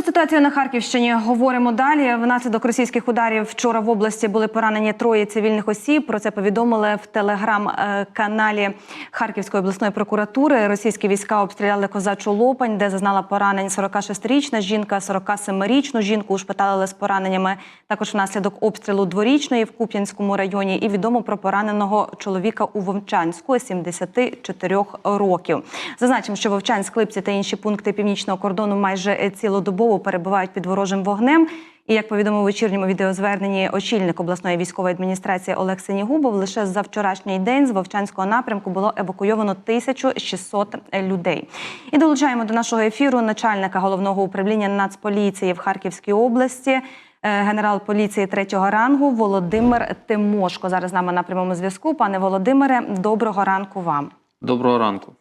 Про ситуацію на Харківщині говоримо далі. Внаслідок російських ударів вчора в області були поранені троє цивільних осіб. Про це повідомили в телеграм-каналі Харківської обласної прокуратури. Російські війська обстріляли козачу Лопань, де зазнала поранень 46-річна жінка, 47-річну жінку ушпиталили з пораненнями. Також внаслідок обстрілу дворічної в Куп'янському районі. І відомо про пораненого чоловіка у Вовчанську 74 років. Зазначимо, що Вовчанськ, Липці та інші пункти північного кордону майже цілодобово перебувають під ворожим вогнем. І як повідомив у вечірньому відеозверненні очільник обласної військової адміністрації Олег Сенігубов, лише за вчорашній день з Вовчанського напрямку було евакуйовано 1600 людей. І долучаємо до нашого ефіру начальника головного управління Нацполіції в Харківській області. е, Генерал поліції третього рангу Володимир Тимошко зараз з нами на прямому зв'язку. Пане Володимире, доброго ранку вам. Доброго ранку.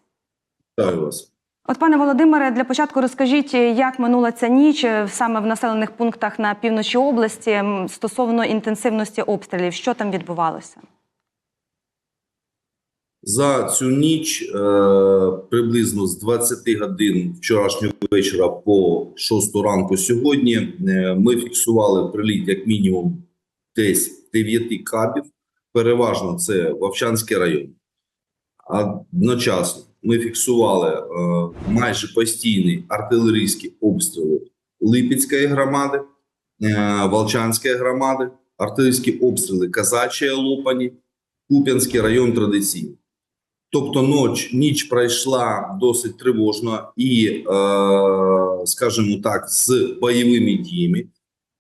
Вітаю вас. От, пане Володимире, для початку розкажіть, як минула ця ніч е, саме в населених пунктах на півночі області стосовно інтенсивності обстрілів. Що там відбувалося? За цю ніч е, приблизно з 20 годин вчорашнього вечора по 6 ранку сьогодні е, ми фіксували приліт як мінімум десь 9 кабів. Переважно це Вовчанський район. Одночасно ми фіксували е, майже постійні артилерійські обстріли Липецької громади, е, Волчанської громади, артилерійські обстріли Казачої Лопані, Куп'янський район традиційний. Тобто ноч, ніч пройшла досить тривожно і, е, скажімо так, з бойовими діями.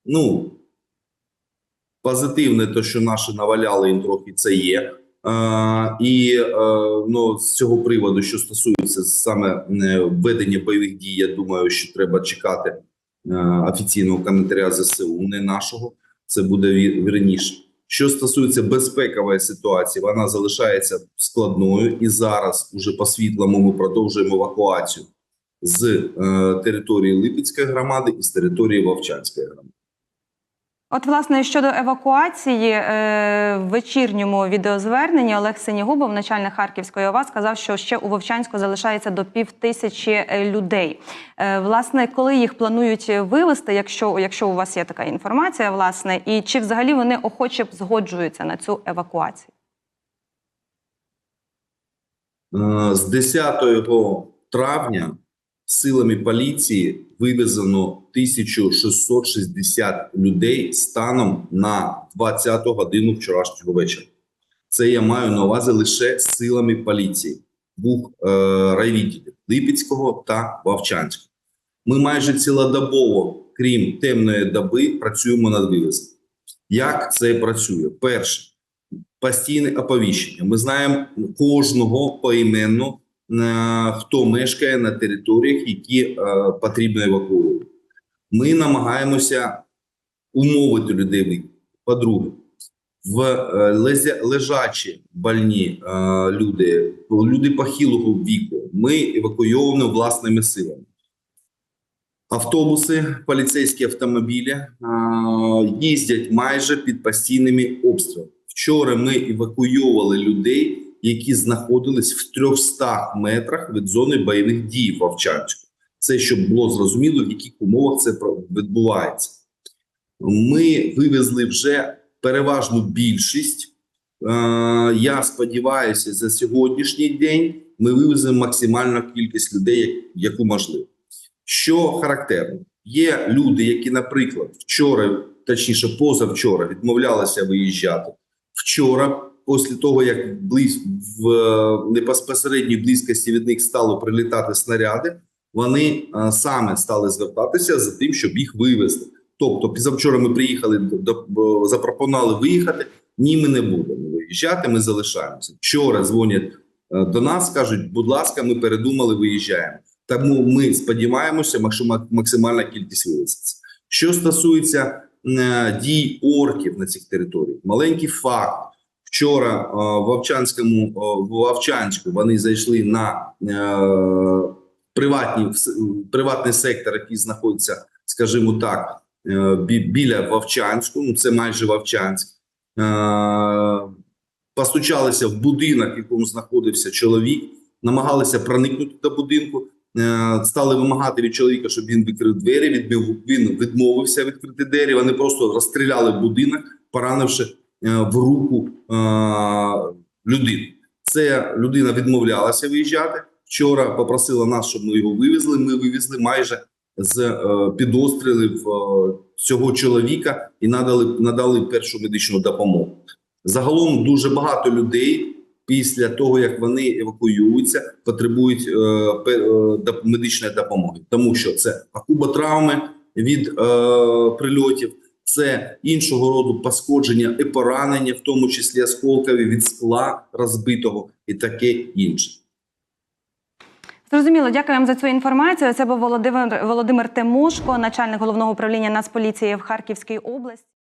Ну, позитивне, те, що наші наваляли їм трохи, це є. І е, ну, з цього приводу, що стосується саме е, ведення бойових дій, я думаю, що треба чекати е, офіційного коментаря ЗСУ, не нашого. Це буде ві- вірніше. Що стосується безпекової ситуації, вона залишається складною, і зараз, уже по світлому, ми продовжуємо евакуацію з е, території Липецької громади і з території Вовчанської громади. От, власне, щодо евакуації, е, в вечірньому відеозверненні Олег Синігубов, начальник Харківської ОВА, сказав, що ще у Вовчанську залишається до пів тисячі е, людей. Е, власне, коли їх планують вивезти, якщо, якщо у вас є така інформація, власне, і чи взагалі вони охоче б згоджуються на цю евакуацію? З 10 травня силами поліції вивезено 1660 людей станом на 20 годину вчорашнього вечора. Це я маю на увазі лише силами поліції двох е, райвідділів Липецького та Вовчанського. Ми майже цілодобово, крім темної доби, працюємо над вивезенням. Як це працює? Перше постійне оповіщення. Ми знаємо кожного поіменно, хто мешкає на територіях, які е, потрібно евакуювати. Ми намагаємося умовити людей. По-друге, в е, лежачі больні е, люди, люди похилого віку, ми евакуйовуємо власними силами. Автобуси, поліцейські автомобілі їздять майже під постійними обстрілами. Вчора ми евакуйовували людей, які знаходились в 300 метрах від зони бойових дій в Овчанську. Це щоб було зрозуміло, в яких умовах це відбувається. Ми вивезли вже переважну більшість. Е, Я сподіваюся, за сьогоднішній день ми вивеземо максимальну кількість людей, яку можливо. Що характерно, є люди, які, наприклад, вчора, точніше, позавчора, відмовлялися виїжджати. Вчора, після того як близь в е, непосередній близькості від них стало прилітати снаряди, вони е, саме стали звертатися за тим, щоб їх вивезти. Тобто, пізавчора ми приїхали до, запропонували виїхати. Ні, ми не будемо виїжджати. Ми залишаємося. Вчора дзвонять е, до нас, кажуть, будь ласка, ми передумали, виїжджаємо. Тому ми сподіваємося, максима- максимальна кількість вивезеться. Що стосується дій орків на цих територіях, маленький факт. Вчора е, в Овчанському е, в Овчанську вони зайшли на е, приватні приватний сектор, який знаходиться, скажімо так, біля Вовчанську. Ну це майже Вовчанськ. Постучалися в будинок, в якому знаходився чоловік, намагалися проникнути до будинку. стали вимагати від чоловіка, щоб він відкрив двері. Він відмовився відкрити двері. Вони просто розстріляли будинок, поранивши в руку е, людину. Це людина відмовлялася виїжджати. Вчора попросила нас, щоб ми його вивезли. Ми вивезли майже з е, підострілів е, цього чоловіка і надали надали першу медичну допомогу. Загалом дуже багато людей після того, як вони евакуюються, потребують е, е, медичної допомоги, тому що це акуботравми від е, прильотів, це іншого роду пошкодження і поранення, в тому числі осколкові від скла розбитого і таке інше. Зрозуміло, дякую вам за цю інформацію. Це був Володимир Володимир Тимошко, начальник головного управління Нацполіції в Харківській області.